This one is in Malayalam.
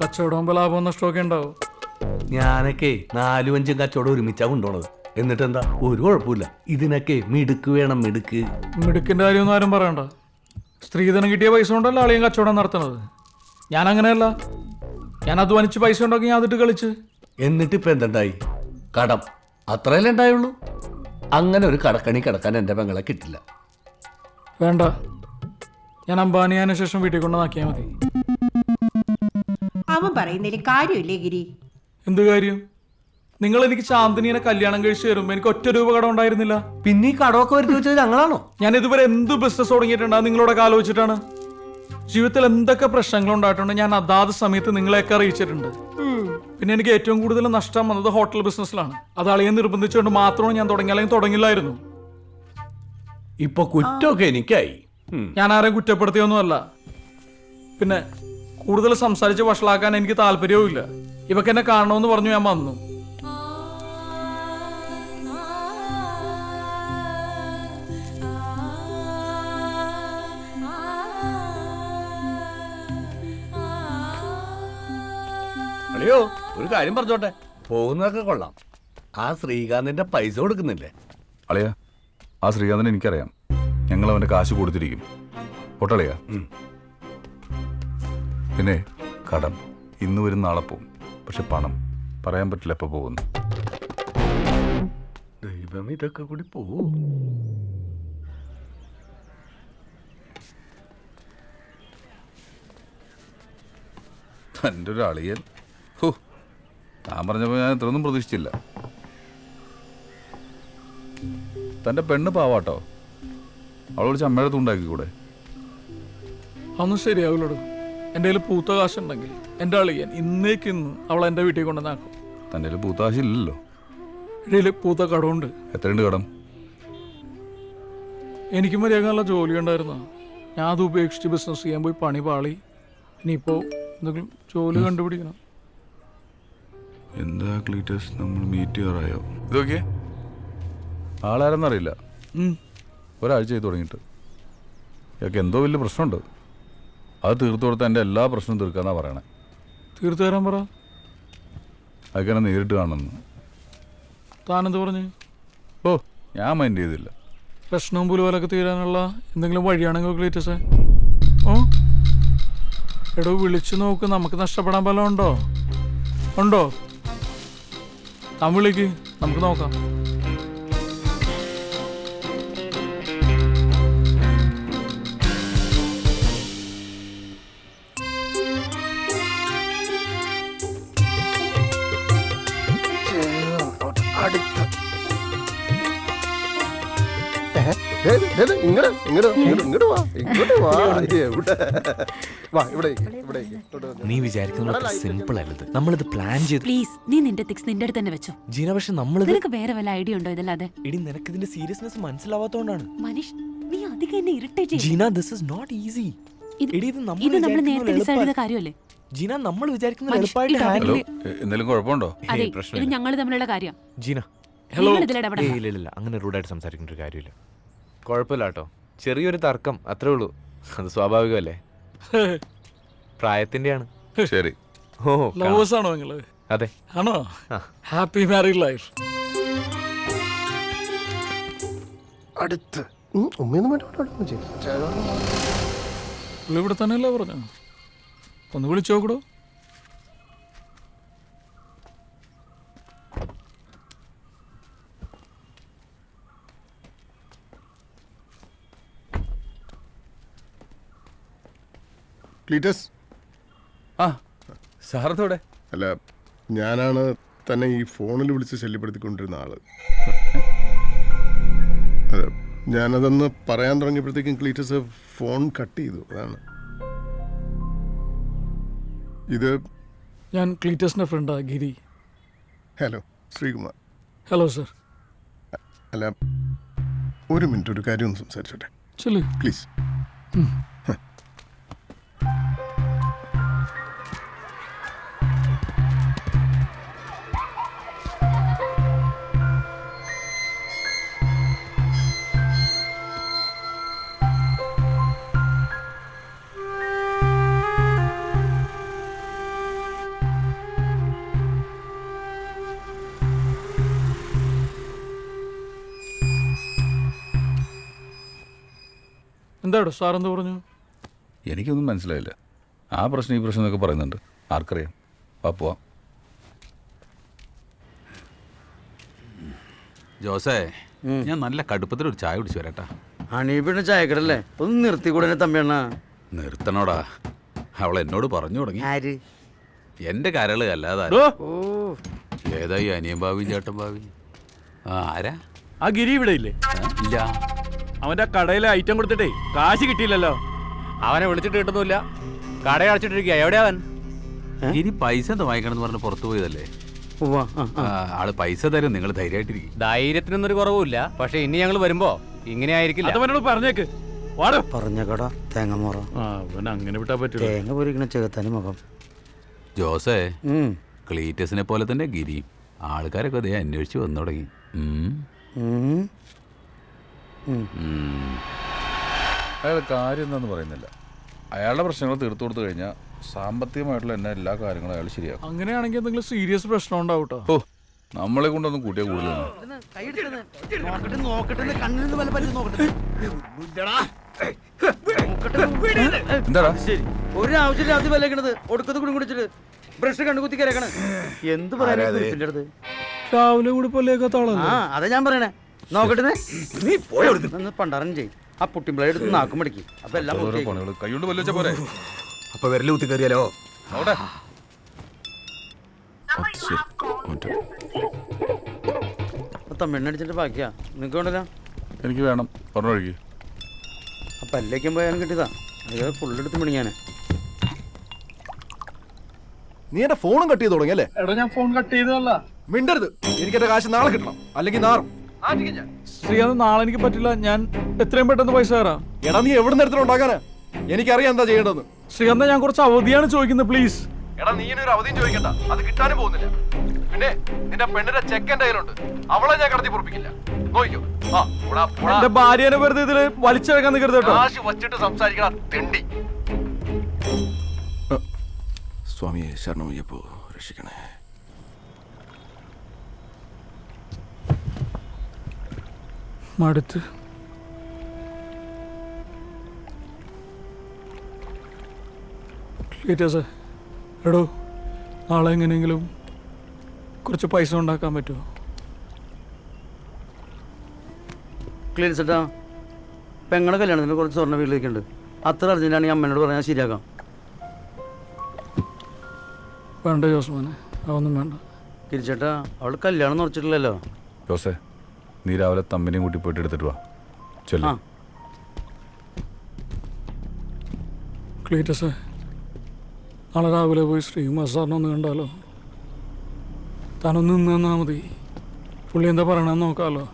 കച്ചവടം ലാഭവും നഷ്ടമൊക്കെ ഉണ്ടാവും. ഞാനൊക്കെ നാലും അഞ്ചും കച്ചവടം ഒരുമിച്ചാ കൊണ്ടുപോണത്. എന്നിട്ട് എന്താ ഒരു കുഴപ്പമില്ല ഇതിനൊക്കെ മിടുക്ക് വേണം മിടുക്ക്. മിടുക്കിന്റെ കാര്യമൊന്നും ആരും പറയണ്ട. സ്ത്രീധനം കിട്ടിയ പൈസ കൊണ്ടല്ല ആളെയും കച്ചവടം നടത്തണത് ഞാൻ അങ്ങനെയല്ല ഞാൻ അധ്വാനിച്ച് പൈസ ഉണ്ടാക്കി ഞാൻ അതിട്ട് കളിച്ച്. എന്നിട്ട് ഇപ്പൊ എന്തുണ്ടായി? കടം. അത്രയല്ലേ ഉണ്ടായുള്ളൂ. അങ്ങനെ ഒരു കടക്കണി കിടക്കാൻ എന്റെ പെങ്ങളെ കിട്ടില്ല. വേണ്ട. ഞാൻ അംബാനിയാന് ശേഷം വീട്ടിൽ കൊണ്ടുവന്നാക്കിയാൽ മതി. അവൻ പറയുന്നതിൽ കാര്യമില്ലേ ഗിരി? എന്ത് കാര്യം? നിങ്ങൾ എനിക്ക് ശാന്തിനിയെ കല്യാണം കഴിച്ച് തരുമ്പോ എനിക്ക് ഒറ്റ രൂപ കടം ഉണ്ടായിരുന്നില്ല. പിന്നെ ഈ കടമൊക്കെ വരുത്തി വെച്ചത് ഞങ്ങളാണോ? ഞാൻ ഇതുവരെ എന്ത് ബിസിനസ് തുടങ്ങിയിട്ടുണ്ടോ? നിങ്ങളോട് നിങ്ങളോടൊക്കെ ആലോചിച്ചിട്ടാണ്. ജീവിതത്തിൽ എന്തൊക്കെ പ്രശ്നങ്ങൾ ഉണ്ടായിട്ടുണ്ട്? ഞാൻ അതാത് സമയത്ത് നിങ്ങളെയൊക്കെ അറിയിച്ചിട്ടുണ്ട്. പിന്നെ എനിക്ക് ഏറ്റവും കൂടുതൽ നഷ്ടം വന്നത് ഹോട്ടൽ ബിസിനസ്സിലാണ് അത് അളിയെ നിർബന്ധിച്ചുകൊണ്ട് മാത്രമാണ് ഞാൻ തുടങ്ങി. അല്ലെങ്കിൽ തുടങ്ങില്ലായിരുന്നു. ഇപ്പൊ കുറ്റമൊക്കെ എനിക്കായി. ഞാൻ ആരെയും കുറ്റപ്പെടുത്തിയൊന്നുമല്ല. പിന്നെ കൂടുതൽ സംസാരിച്ച് വഷളാക്കാൻ എനിക്ക് താല്പര്യവും ഇല്ല ഇവക്ക് എന്നെ കാണണമെന്ന് പറഞ്ഞു ഞാൻ വന്നു. അളിയോ ഒരു കാര്യം പറഞ്ഞോട്ടെ. പോകുന്നതൊക്കെ കൊള്ളാം. ആ ശ്രീകാന്തിന്റെ പൈസ കൊടുക്കുന്നില്ലേ? അളിയ ആ ശ്രീകാന്തിനെ എനിക്കറിയാം. ഞങ്ങൾ അവന്റെ കാശ് കൊടുത്തിരിക്കും. പൊട്ടളിയ പിന്നെ കടം. ഇന്ന് വരും നാളെ പോവും. പക്ഷെ പണം പറയാൻ പറ്റില്ല എപ്പോൾ പോകുന്നു. ദൈവം ഇതൊക്കെ കൂടി പോവും തന്റെ ഒരു അളിയൻ. ഹോ ഞാൻ പറഞ്ഞപ്പോൾ ഞാൻ ഇത്രയൊന്നും പ്രതീക്ഷിച്ചില്ല. തന്റെ പെണ്ണ് പാവാട്ടോ. അവളോട് വിളിച്ച് അമ്മയുടെ തുണ്ടാക്കിക്കൂടെ അതൊന്നും ശരിയാവില്ലടോ. എന്റെ കയ്യിൽ പൂത്ത കാശുണ്ടെങ്കിൽ എന്റെ അളിയൻ ഇന്നേക്കിന്ന് അവൾ എന്റെ വീട്ടിൽ കൊണ്ടുവന്നാക്കും. തന്റെ കയ്യിൽ പൂത്താശില്ലല്ലോ ഇടയിൽ പൂത്ത കടമുണ്ട്. എത്രയുണ്ട് കടം? എനിക്ക് മര്യാദ നല്ല ജോലി ഉണ്ടായിരുന്നു. ഞാൻ അത് ഉപേക്ഷിച്ച് ബിസിനസ് ചെയ്യാൻ പോയി പണി പാളി. ഇനിയിപ്പോൾ എന്തെങ്കിലും ജോലി കണ്ടുപിടിക്കണം. എന്താ ക്ലീറ്റസ്? നമ്മൾ മീറ്റ് ചെയ്യാറായോ? ഇതൊക്കെ ആളാരെന്നറിയില്ല. ഉം. ഒരാഴ്ച ചെയ്ത് തുടങ്ങിയിട്ട്. ഇയാൾക്ക് എന്തോ വലിയ പ്രശ്നമുണ്ട്. അത് തീർത്തു കൊടുത്താൽ എന്റെ എല്ലാ പ്രശ്നവും തീർക്കാന്നാ പറയണേ. തീർത്തു തരാൻ പറ. അതൊക്കെ നേരിട്ട് കാണുന്നു താനെന്ത് പറഞ്ഞു? ഓ ഞാൻ മൈൻഡ് ചെയ്തില്ല. പ്രശ്നവും പുലുപോലൊക്കെ തീരാനുള്ള എന്തെങ്കിലും വഴിയാണെങ്കിൽ ക്ലീറ്റസേ ഓ? എടോ വിളിച്ചു നോക്ക്. നമുക്ക് നഷ്ടപ്പെടാൻ വല്ലതും ഉണ്ടോ? ഉണ്ടോ? താൻ വിളിക്ക്. നമുക്ക് നോക്കാം. ഇങ്ങോട്ട് ഇങ്ങോട്ട് ഇങ്ങോട്ട് ഇങ്ങോട്ട് വാ ഇങ്ങോട്ട് വാ. വാ ഇവിടെ ഇവിടെ. നീ വിചാരിക്കുന്നത് സിമ്പിൾ അല്ലത്. നമ്മളിത് പ്ലാൻ ചെയ്ത് പ്ലീസ് നീ നിന്റെ തിക്സ് നിന്റെ അടുത്ത് തന്നെ വെച്ചോ. ജീന പക്ഷെ നമ്മൾ നിനക്ക് വേറെ വല്ല ഐഡിയ ഉണ്ടോ ഇതല്ലാതെ? ഇടി നിനക്ക് ഇതിന്റെ സീരിയസ്നെസ് മനസ്സിലാവാത്തോണ്ടാണ്. മനീഷ് നീ അധികം എന്നെ irritate Jeena this is not easy ഇത് ഇത് നമ്മൾ നേരത്തെ ഡിസൈഡ് ചെയ്ത കാര്യമല്ലേ? ജീന നമ്മൾ വിചാരിക്കുന്ന മനീഷ്, എളുപ്പമായിട്ട് ഹാൻഡിൽ ഹലോ എന്തെങ്കിലും കുഴപ്പമുണ്ടോ? അതെ ഇത് ഞങ്ങൾ തമ്മിലുള്ള കാര്യം. ജീന ഹലോ ഇല്ല, ഇല്ല അങ്ങനെ റൂഡായിട്ട് സംസാരിക്കേണ്ട ഒരു കാര്യമില്ല. കുഴപ്പമില്ല കേട്ടോ. ചെറിയൊരു തർക്കം അത്രേ ഉള്ളൂ. അത് സ്വാഭാവികമല്ലേ? പ്രായത്തിന്റെയാണ്. ശരി. ഓ കാണാം. ലവേഴ്സ് ആണോ നിങ്ങൾ? അതെ. ആണോ? ആ. ഹാപ്പി മാരീഡ് ലൈഫ് അടുത്ത്. ഉം, ഉമ്മയൊന്നും വേണ്ട, വേണ്ട, വേണ്ട, ചെയ്യ്. ചേ- പുള്ളി ഇവിടെ തന്നെയല്ലേ പറഞ്ഞു ഒന്ന് വിളിച്ചു നോക്കടോ ക്ലീറ്റസ് ആ സാറത്തോടെ അല്ല ഞാനാണ് തന്നെ ഈ ഫോണിൽ വിളിച്ച് ശല്യപ്പെടുത്തിക്കൊണ്ടിരുന്ന ആൾ. അതെ ഞാനതൊന്ന് പറയാൻ തുടങ്ങിയപ്പോഴത്തേക്കും ക്ലീറ്റസ് ഫോൺ കട്ട് ചെയ്തു. അതാണ്. ഇത് ഞാൻ ക്ലീറ്റസിന്റെ ഫ്രണ്ടാ Giri. Hello Sreekumar. Hello sir. അല്ല ഒരു മിനിറ്റ് ഒരു കാര്യം ഒന്ന് സംസാരിച്ചോട്ടെ. ചെല്ലു. പ്ലീസ്. എന്താടോ സാറെന്ന് പറഞ്ഞു? എനിക്കൊന്നും മനസ്സിലായില്ല. ആ പ്രശ്നം ഈ പ്രശ്നം എന്നൊക്കെ പറയുന്നുണ്ട്. ആർക്കറിയാം. വാ പോവാം. ജോസേ ഞാൻ നല്ല കടുപ്പത്തിൽ ഒരു ചായ കുടിച്ചു വരട്ടാ. ചായ ചായക്കടല്ലേ? ഒന്ന് നിർത്തിക്കൂടെ തമ്മിയണ്ണ നിർത്തണോടാ. അവൾ എന്നോട് പറഞ്ഞു തുടങ്ങി. ആര്? എന്റെ കരൾ അല്ലാതെ ഓ. ഏതായി അനിയൻ ഭാവി ചേട്ടൻ ഭാവി? ആ ആരാ? ആ ഗിരി ഇവിടെ ഇല്ലേ? ഇല്ല. അവന്റെ കടയിലെ ഐറ്റം കൊടുത്തിട്ടേ കാശ് കിട്ടിയില്ലല്ലോ. അവനെ വിളിച്ചിട്ട് കിട്ടുന്നില്ല കട അടച്ചിട്ടിരിക്കുക എവിടെയാ അവൻ? ഇനി പൈസ എന്താ വാങ്ങിക്കണം എന്ന് പറഞ്ഞ് പുറത്തു പോയതല്ലേ? ആൾ പൈസ തരും. നിങ്ങൾ ധൈര്യമായിട്ടിരിക്കും. ധൈര്യത്തിനൊന്നും കുറവുമില്ല. പക്ഷെ ഇനി ഞങ്ങൾ വരുമ്പോ ഇങ്ങനെ ആയിരിക്കില്ല അതവനോട് പറഞ്ഞേക്ക്. വാടോ. പറഞ്ഞ കട തേങ്ങ മോറ. അങ്ങനെ വിട്ടാ പറ്റില്ല തേങ്ങ പൊരിക്കണ ചെകുത്താനും മുഖം. ജോസേ ക്ലീറ്റസിനെ പോലെ തന്നെ ഗിരിയും. ആൾക്കാരൊക്കെ അതേ അന്വേഷിച്ച് വന്നു തുടങ്ങി. അയാൾ കാര്യം എന്താന്ന് പറയുന്നില്ല. അയാളുടെ പ്രശ്നങ്ങൾ തീർത്തു കൊടുത്തു കഴിഞ്ഞാൽ സാമ്പത്തികമായിട്ടുള്ള എന്നെ എല്ലാ കാര്യങ്ങളും അയാൾ ശരിയാക്കും. അങ്ങനെയാണെങ്കിൽ എന്തെങ്കിലും സീരിയസ് പ്രശ്നം ഉണ്ടാവും കേട്ടോ ഓ നമ്മളെ കൊണ്ടൊന്നും കൂട്ടിയാൽ കൂടുതലാണ് നോക്കട്ടെ നോക്കട്ടെ കണ്ണിൽ നിന്ന് വല്ല പറ്റും നോക്കട്ടെ. എന്താടാ? ശരി. ഒരു ആവശ്യമില്ല അത് വിലക്കണത് ഒടുക്കത്ത് കൂടി കുടിച്ചിട്ട് ബ്രഷ് കണ്ണുകുത്തി കരക്കണ എന്ത് പറയാനാ രാവിലെ കൂടി പൊല്ലേക്കാത്താളല്ലോ ആ അതാ ഞാൻ പറയണേ. നോക്കട്ടെ. നീ പോയി പണ്ടാറൻ ചെയ്യും. ആ പുട്ടിമ്പിള എടുത്ത് നാക്കും മടിക്ക് അപ്പൊ എല്ലാം കൈകൊണ്ട് വല്ല പോരെ. അപ്പൊ വിരൽ കുത്തി കയറിയാലോ? അവിടെ ആ തമിഴ്നടിച്ചിട്ട് ബാക്കിയാ. വേണ്ടല്ലോ? എനിക്ക് വേണം. പറഞ്ഞു ഒഴുകി പോയാലും കിട്ടിയതാ. അത് ഫുള്ളെടുത്ത് മിണിങ്ങാനെ. നീ എന്റെ ഫോണും കട്ട് ചെയ്ത് തുടങ്ങിയല്ലേ എടാ ഞാൻ ഫോൺ കട്ട് ചെയ്തതല്ല. മിണ്ടരുത്. എനിക്ക് എന്റെ കാശ് നാളെ കിട്ടണം. അല്ലെങ്കിൽ നാറും. ശ്രീകാന്ത് നാളെ എനിക്ക് പറ്റില്ല. ഞാൻ എത്രയും പെട്ടെന്ന് പൈസ തരാം. എടാ നീ എവിടെ നിന്ന് ഉണ്ടാക്കാനാ? എനിക്കറിയാം എന്താ ചെയ്യേണ്ടത് ശ്രീകാന്ത് ഞാൻ കുറച്ച് അവധിയാണ് ചോദിക്കുന്നത് പ്ലീസ് എടാ നീ ഒരു അവധിയും ചോദിക്കണ്ട. അത് കിട്ടാനും പോകുന്നില്ല. പിന്നെ നിന്റെ പെണ്ണിന്റെ ചെക്ക് എന്റെ കയ്യിലുണ്ട്. അവളെ ഞാൻ കടത്തി പൊറപ്പിക്കില്ല. ആ. എന്റെ ഭാര്യനെ വെറുതെ ഇതിൽ നിൽക്കരുത് കേട്ടോ കാശ് വച്ചിട്ട് സംസാരിക്കണ തെണ്ടി. സ്വാമിയെ ശരണമയ്യപ്പോ രക്ഷിക്കണേ. മടുത്ത്. എടോ നാളെ എങ്ങനെയെങ്കിലും കുറച്ച് പൈസ ഉണ്ടാക്കാൻ പറ്റുമോ? ക്ലിയർ സെറ്റാ പെങ്ങളെ കല്യാണത്തിന് കുറച്ച് സ്വർണ വീട്ടിലേക്കുണ്ട്. അത്ര അർജന്റാണെങ്കിൽ അമ്മേനോട് പറഞ്ഞാൽ ശരിയാക്കാം. വേണ്ട ജോസ്മാനെ അതൊന്നും വേണ്ട. തിരിച്ചേട്ടാ അവൾ കല്യാണം ഉറച്ചിട്ടില്ലല്ലോ. ജോസേ നീ രാവിലെ തമ്മിനെയും കൂട്ടി പോയിട്ട് എടുത്തിട്ട് വാ. ചെല്ലു. നാളെ രാവിലെ പോയി ശ്രീകുമാർ സാറിനെ ഒന്ന് കണ്ടാലോ? താനൊന്ന് നിന്നാൽ മതി. പുള്ളി എന്താ പറയണമെന്ന് നോക്കാമല്ലോ